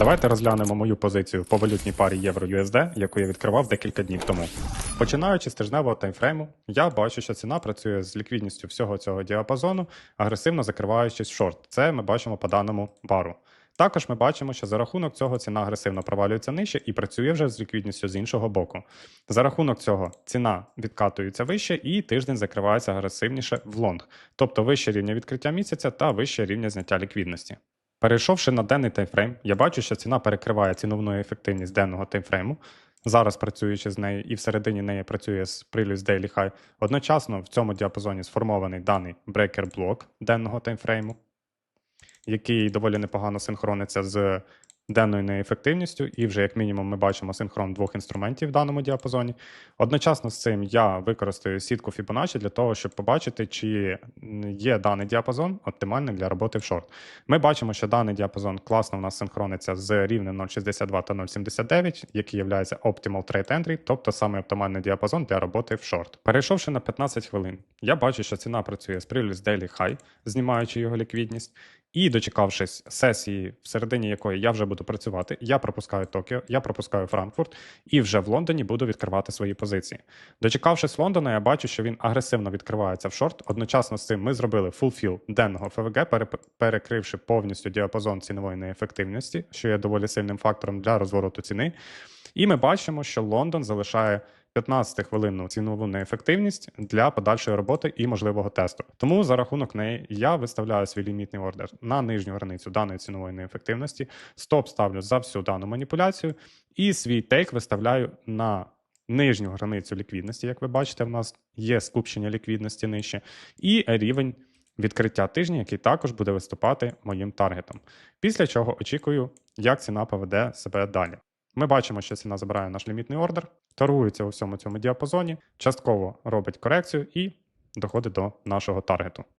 Давайте розглянемо мою позицію по валютній парі євро-USD, яку я відкривав декілька днів тому. Починаючи з тижневого таймфрейму, я бачу, що ціна працює з ліквідністю всього цього діапазону, агресивно закриваючись в шорт. Це ми бачимо по даному бару. Також ми бачимо, що за рахунок цього ціна агресивно провалюється нижче і працює вже з ліквідністю з іншого боку. За рахунок цього ціна відкатується вище і тиждень закривається агресивніше в лонг, тобто вище рівня відкриття місяця та вище рівня зняття ліквідності. Перейшовши на денний таймфрейм, я бачу, що ціна перекриває ціновну ефективність денного таймфрейму. Зараз працюючи з нею, і всередині неї працює з прилюс Daily High. Одночасно в цьому діапазоні сформований даний брекер блок денного таймфрейму, який доволі непогано синхрониться з денною неефективністю, і вже як мінімум ми бачимо синхрон двох інструментів в даному діапазоні. Одночасно з цим я використаю сітку Fibonacci для того, щоб побачити, чи є даний діапазон оптимальним для роботи в шорт. Ми бачимо, що даний діапазон класно в нас синхрониться з рівнем 0,62 та 0,79, який є Optimal Trade Entry, тобто саме оптимальний діапазон для роботи в шорт. Перейшовши на 15 хвилин, я бачу, що ціна працює з Previous Daily High, знімаючи його ліквідність. І дочекавшись сесії, всередині якої я вже буду працювати, я пропускаю Токіо, я пропускаю Франкфурт і вже в Лондоні буду відкривати свої позиції. Дочекавшись Лондона, я бачу, що він агресивно відкривається в шорт. Одночасно з цим ми зробили фулфіл денного ФВГ, перекривши повністю діапазон цінової неефективності, що є доволі сильним фактором для розвороту ціни. І ми бачимо, що Лондон залишає 15-хвилинну цінову неефективність для подальшої роботи і можливого тесту. Тому за рахунок неї я виставляю свій лімітний ордер на нижню границю даної цінової неефективності, стоп ставлю за всю дану маніпуляцію, і свій тейк виставляю на нижню границю ліквідності. Як ви бачите, в нас є скупчення ліквідності нижче, і рівень. Відкриття тижня, який також буде виступати моїм таргетом. Після чого очікую, як ціна поведе себе далі. Ми бачимо, що ціна забирає наш лімітний ордер, торгується у всьому цьому діапазоні, частково робить корекцію і доходить до нашого таргету.